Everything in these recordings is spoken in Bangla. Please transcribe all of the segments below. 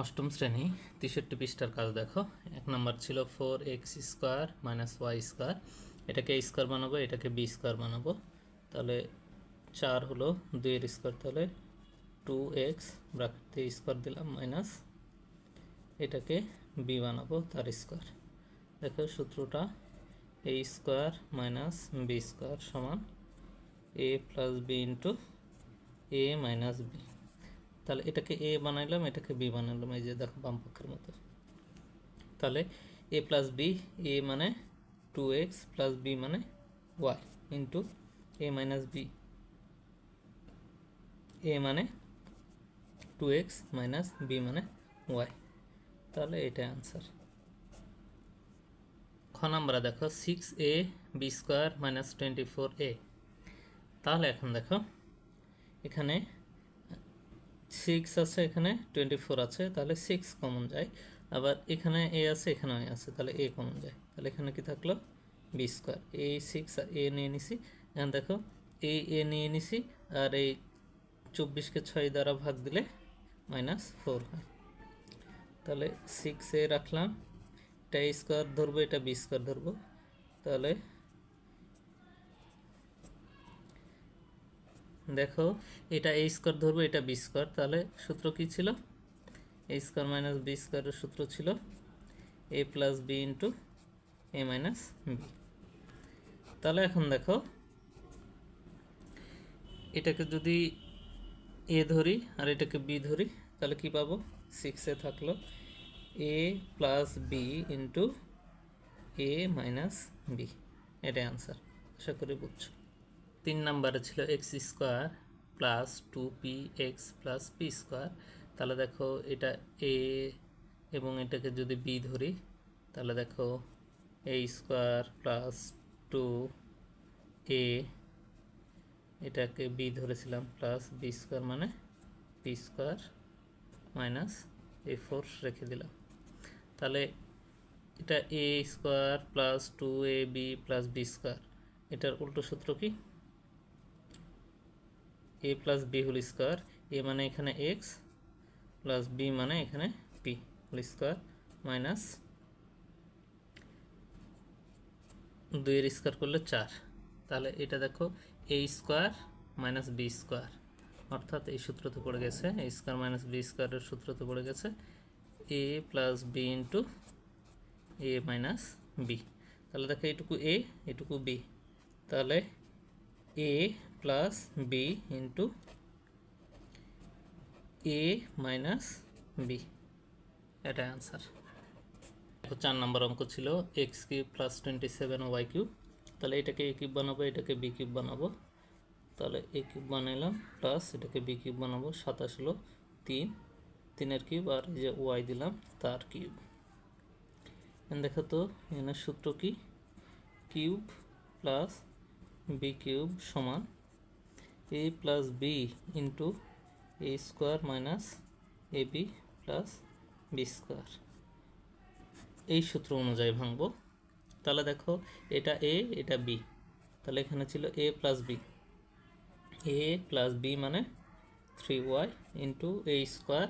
অষ্টম শ্রেণি, তেষট্টি পৃষ্ঠার কাজ দেখো। এক নম্বর ছিল four X square minus Y square. এটাকে এ স্কোয়ার বানাবো, এটাকে বি স্কোয়ার বানাবো। তাহলে চার হলো দুইয়ের স্কোয়ার, তাহলে টু এক্স ব্রাকেটে স্কোয়ার দিলাম মাইনাস এটাকে বি বানাবো তার স্কোয়ার। দেখো সূত্রটা, A square minus B square সমান A plus B into A minus B. তাহলে এটাকে এ বানাইলাম, এটাকে বি বানাইলাম, এই যে দেখো বাম পক্ষের মতো। তাহলে এ প্লাস বি এ মানে টু এক্স প্লাস বি মানে Y into A minus B A মানে টু এক্স মাইনাস বি মানে ওয়াই তাহলে এটা অ্যান্সার খ নাম্বারে দেখো six A B square minus twenty four A তাহলে এখন দেখো, এখানে সিক্স আছে এখানে টোয়েন্টি ফোর আছে, তাহলে সিক্স কমন যায়। আবার এখানে এ আছে, এখানে এ আছে, তাহলে এ কমন যায়। তাহলে এখানে কি থাকল? বি স্কোয়ার এ সিক্স আর এ নিয়ে নিছি। এখন দেখো এ এ নিয়ে নিছি, আর এই চব্বিশকে ছয় দ্বারা ভাগ দিলে মাইনাস ফোর হয়। তাহলে সিক্স এ রাখলাম। এটা এ স্কোয়ার ধরবো, এটা বি স্কোয়ার ধরবো। তাহলে দেখো, এটা এ স্কোয়ার ধরবো, এটা বি স্কোয়ার তাহলে সূত্র কি ছিল? এ স্কোয়ার মাইনাস বি স্কোয়ারের সূত্র ছিল A plus B into A minus B তাহলে এখন দেখো, এটাকে যদি এ ধরি আর এটাকে বি ধরি, তাহলে কি পাবো? সিক্সে থাকল A plus B into A minus B এটাই আনসার আশা করি বুঝছ। তিন নম্বরে ছিল X square plus two P X plus P square. তাহলে দেখো এটা এ এবং এটাকে যদি বি ধরি, তাহলে দেখো A square plus two A, এটাকে বি ধরেছিলাম প্লাস বি স্কোয়ার মানে P square minus A four রেখে দিলাম। তাহলে এটা A square plus two A B plus B square, এটার উল্টো সূত্র কি? A plus B whole square A মানে এখানে এক্স প্লাস বি মানে এখানে পি হোল স্কোয়ার মাইনাস দুইয়ের স্কোয়ার করলে চার। তাহলে এটা দেখো A square minus B square অর্থাৎ এই সূত্রতে পড়ে গেছে এ স্কোয়ার মাইনাস বি স্কোয়ারের সূত্রতে পড়ে গেছে A plus B into A minus B তাহলে দেখো এটুকু এ এটুকু বি তাহলে A plus B into A minus B এটা অ্যান্সার চার নম্বর অঙ্ক ছিল X cube plus twenty seven Y cube তাহলে এটাকে এ কিউব বানাবো, এটাকে বি কিউব বানাবো। তাহলে এ কিউব বানাইলাম প্লাস এটাকে বি কিউব বানাবো, সাতাশ হলো তিন। তিনের কিউব আর যে ওয়াই দিলাম, তার কিউব দেখো তো এখানে সূত্র কি? কিউব প্লাস বি কিউব সমান A plus B into A square minus A B plus B square এই সূত্র অনুযায়ী ভাঙব। তাহলে দেখো, এটা এ এটা বি তাহলে এখানে ছিল A plus B A plus B মানে three Y into A square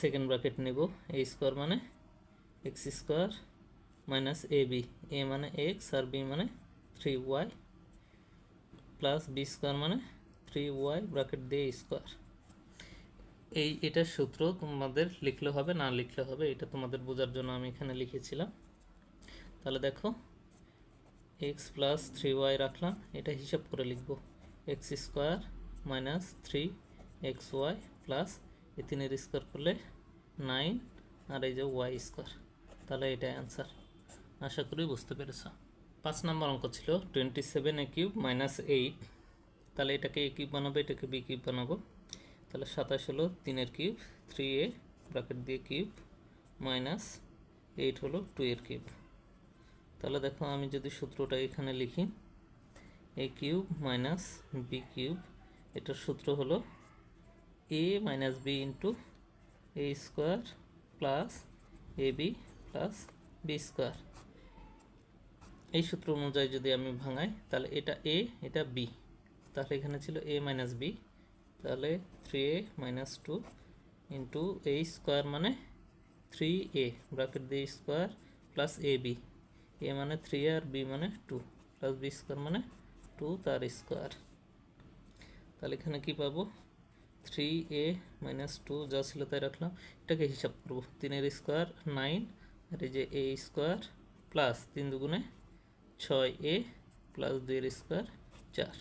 second bracket নেব। এ স্কোয়ার মানে X square minus A B A মানে এক্স আর বি মানে three Y plus B square মানে থ্রি ওয়াই ব্র্যাকেট দিয়ে স্কোয়ার এই এটার সূত্র তোমাদের লিখলে হবে, না লিখলে হবে, এটা তোমাদের বোঝার জন্য আমি এখানে লিখেছিলাম। তাহলে দেখো এক্স প্লাস থ্রি ওয়াই রাখলাম, এটা হিসাব করে লিখব। X square minus three X Y plus এই তিনের স্কোয়ার করলে নাইন আর এই যে ওয়াই স্কোয়ার তাহলে এটা অ্যান্সার আশা করি বুঝতে পেরেছ। পাঁচ নম্বর অঙ্ক ছিল twenty seven A cube minus eight তাহলে এটাকে এ কিউব বানাবো, এটাকে বি কিউব বানাবো। তাহলে সাতাশ হলো তিনের কিউব থ্রি এ ব্র্যাকেট দিয়ে কিউব মাইনাস এইট হলো টু এর কিউব তাহলে দেখো আমি যদি সূত্রটা এখানে লিখি A cube minus B cube এটার সূত্র হলো A minus B into A square plus A B plus B square এই সূত্র অনুযায়ী যদি আমি ভাঙাই, তাহলে এটা এ এটা বি তাহলে এখানে ছিল এ মাইনাস বি তাহলে three A minus two into A square মানে থ্রি এ ব্র্যাকেট দিয়ে square plus A B A মানে থ্রি আর বি মানে টু প্লাস বি স্কোয়ার মানে টু তার স্কোয়ার তাহলে এখানে কি পাবো? থ্রি এ মাইনাস টু যা ছিল তাই রাখলাম। এটাকে হিসাব করব। তিনের স্কোয়ার নাইন আর এই যে এ স্কোয়ার প্লাস তিন দুগুণে ছয় এ প্লাস দুইয়ের স্কোয়ার চার।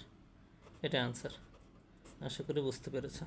এটা আনসার আশা করি বুঝতে পেরেছ।